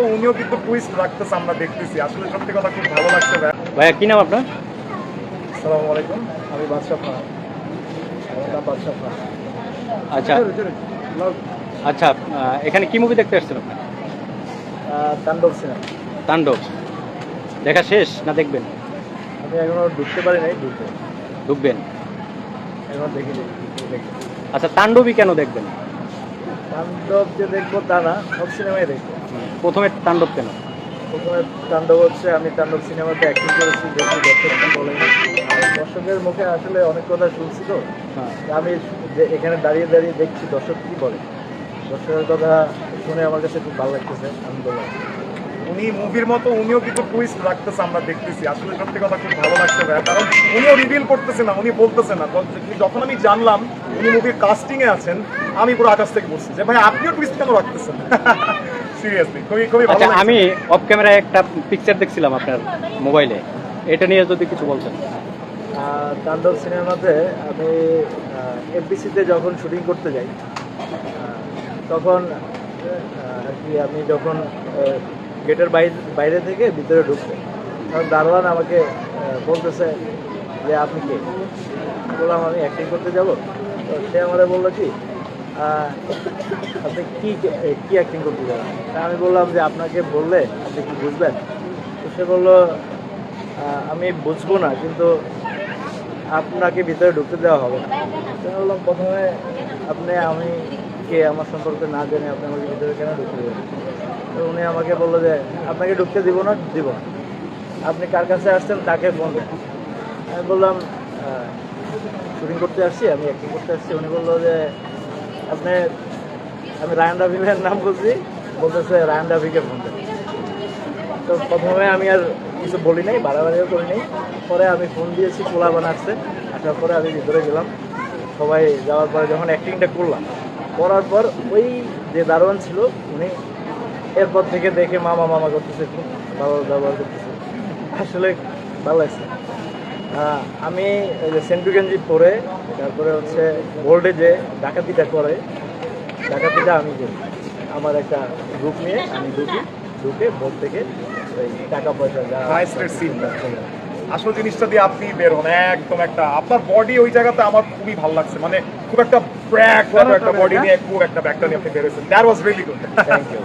মতো উনিও কিন্তু টুইস্ট রাখতেছে আমরা দেখতেছি। আসলে সত্যি কথা খুব ভালো লাগছে ভাই। ভাইয়া কি নাম আপনার? আসসালামু আলাইকুম আমি বাদশাহ খান আমার বাদশাহ খান আচ্ছা। আচ্ছা এখানে কি মুভি দেখতে আসছেন আপনি? তাণ্ডব সিনেমা তাণ্ডব। দেখা শেষ না দেখবেন? আমি এখনও ঢুকতে পারি নাই ঢুকতে ঢুকবেন? এখনও দেখি আচ্ছা তাণ্ডবই কেন দেখবেন? তাণ্ডব যে দেখব তা না সব সিনেমাই দেখব। প্রথমে তাণ্ডব কেন? প্রথমে তাণ্ডব হচ্ছে আমি তাণ্ডব সিনেমাতে অ্যাক্টিং করেছি দেখি দর্শক বলে। দর্শকের মুখে আসলে অনেক কথা শুনছি তো। হ্যাঁ। আমি যে এখানে দাঁড়িয়ে দাঁড়িয়ে দেখছি দর্শক কি বলে? দর্শকের কথা শুনে আমার কাছে খুব ভালো লাগতেছে আনন্দ লাগছে উনি মুভির মতো উনিও কিন্তু টুইস্ট রাখতেছে আমরা দেখতেছি। আসলে সত্যি কথা খুব ভালো লাগছে ভাই কারণ উনিও রিভিল করতেছে না উনি বলতেছে না। যখন আমি জানলাম উনি মুভির কাস্টিং এ আছেন আমি পুরো আকাশ থেকে বলছি যে ভাই আপনিও টুইস্ট কেন রাখতেছেন? সিরিয়াসলি খুবই খুবই আচ্ছা আমি অফ ক্যামেরায় একটা পিকচার দেখছিলাম আপনার মোবাইলে এটা নিয়ে যদি কিছু বলতেন। তাণ্ডব সিনেমাতে আমি এফবিসিতে যখন শুটিং করতে যাই তখন আর কি আমি যখন গেটের বাইরে বাইরে থেকে ভিতরে ঢুকতে তখন দারোয়ান আমাকে বলতেছে যে আপনি কে? বললাম আমি অ্যাক্টিং করতে যাব। তো সে আমাদের বলল কি আপনি কি কি অ্যাক্টিং করতে যাবেন আমি বললাম যে আপনাকে বললে আপনি কি বুঝবেন? তো সে বলল আমি বুঝব না, কিন্তু আপনাকে ভিতরে ঢুকতে দেওয়া হবে না। বললাম, প্রথমে আপনি আমি কে আমার সম্পর্কে না জেনে আপনি আমাকে ভিতরে কেন ঢুকতে দেবেন? তো উনি আমাকে বলল যে, আপনাকে ঢুকতে দিব না দিব না। আপনি কার কাছে আসছেন তাকে ফোন আমি বললাম শুটিং করতে আসছি, আমি অ্যাক্টিং করতে আসছি। উনি বলল যে আপনি আমি রায়ন রাফিলের নাম বলছি, বলতেছে রায়ন রাফিকে ফোন তো প্রথমে আমি আর কিছু বলি নাই, বাড়াবাড়িও করি নাই। পরে আমি ফোন দিয়েছি, পোলা বানাচ্ছে। আসার পরে আমি ভিতরে গেলাম। সবাই যাওয়ার পরে যখন অ্যাক্টিংটা করলাম, করার পর ওই যে দারোয়ান ছিল, উনি এরপর থেকে দেখে মামা মামা করতেছে, খুব ভালো ব্যবহার করতেছে। আসলে ভালো লাগছে। আমি এই সেন্টু গেঞ্জি পরে তারপরে হচ্ছে যে ডাকাতিটা করে ডাকাতিটা আমি করি। আমার একটা গ্রুপ নিয়ে আমি ঢুকি ঢুকে বোর্ড থেকে ওই টাকা পয়সা যা। আসল জিনিসটা দিয়ে আপনি বের হন একদম একটা আপনার বডি ওই জায়গাতে আমার খুবই ভালো লাগছে। মানে খুব একটা ব্র্যাক একটা বডি নিয়ে খুব একটা ব্যাগটা নিয়ে আপনি বেরোয়েছেন that was really good thank you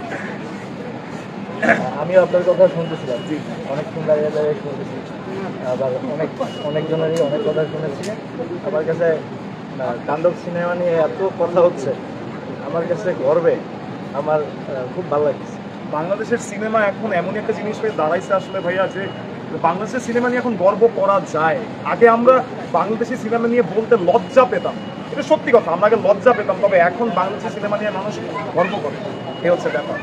আমিও আপনার কথা শুনতেছিলাম। অনেকক্ষণ দাঁড়িয়ে দাঁড়িয়ে শুনতেছি। আবার অনেক অনেকজনেরই অনেক কথা শুনেছি। আমার কাছে তাণ্ডব সিনেমা নিয়ে এত কথা হচ্ছে। আমার কাছে গর্বে। আমার খুব ভালো লাগছে বাংলাদেশের সিনেমা এখন এমনই একটা জিনিস হয়ে দাঁড়াইছে আসলে ভাইয়া যে বাংলাদেশের সিনেমা নিয়ে এখন গর্ব করা যায়। আগে আমরা বাংলাদেশি সিনেমা নিয়ে বলতে লজ্জা পেতাম। এটা সত্যি কথা আমরা আগে লজ্জা পেতাম তবে এখন বাংলাদেশি সিনেমা নিয়ে মানুষ গর্ব করে। এই হচ্ছে ব্যাপার।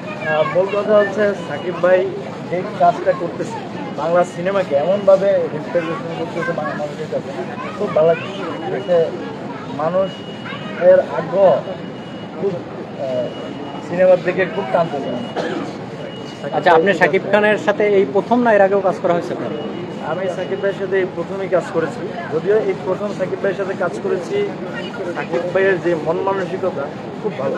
মূল কথা হচ্ছে সাকিব ভাই যে কাজটা করতেছে বাংলা সিনেমাকে এমনভাবে রিপ্রেজেন্টেশন করতেছে বাংলা মানুষের কাছে খুব ভালো লাগছে। মানুষ এর আগ্রহ খুব সিনেমার দিকে খুব টানতেছে আচ্ছা আপনি শাকিব খানের সাথে এই প্রথম না এর আগেও কাজ করা হয়েছে আমি সাকিব ভাইয়ের সাথে এই প্রথমেই কাজ করেছি। যদিও এই প্রথম সাকিব ভাইয়ের সাথে কাজ করেছি, সাকিব ভাইয়ের যে মন মানসিকতা খুব ভালো।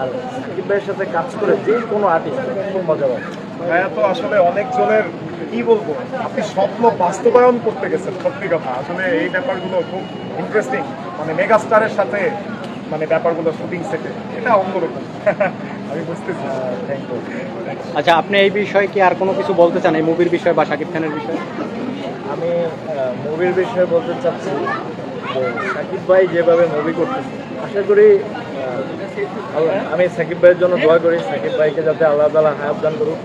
আর সাকিব ভাইয়ের সাথে কাজ করে যে কোনো আর্টিস্ট খুব মজা পাবে ভাইয়া তো আসলে অনেক অনেকজনের, কি বলব, আপনি স্বপ্ন বাস্তবায়ন করতে গেছেন সত্যি কথা। আসলে এই ব্যাপারগুলো খুব ইন্টারেস্টিং মানে মেগাস্টারের সাথে মানে ব্যাপারগুলো শুটিং সেটে এটা অন্যরকম। আচ্ছা আপনি এই বিষয়ে কি আর কোনো কিছু বলতে চান? এই মুভির বিষয়ে বা শাকিব খানের বিষয়ে? আমি মুভির বিষয়ে বলতে চাচ্ছি যে সাকিব ভাই যেভাবে মুভি করতেছে আশা করি আমি সাকিব ভাইয়ের জন্য দোয়া করি সাকিব ভাইকে যাতে আল্লাহ তালা হায়াত দান করুক।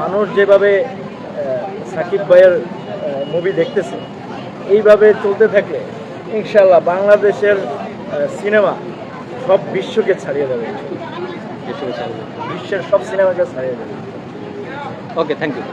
মানুষ যেভাবে সাকিব ভাইয়ের মুভি দেখতেছে এইভাবে চলতে থাকলে ইনশাল্লাহ বাংলাদেশের সিনেমা সব বিশ্বকে ছাড়িয়ে যাবে বিশ্বের সব সিনেমাকে ছাড়িয়ে যাবে ওকে থ্যাংক ইউ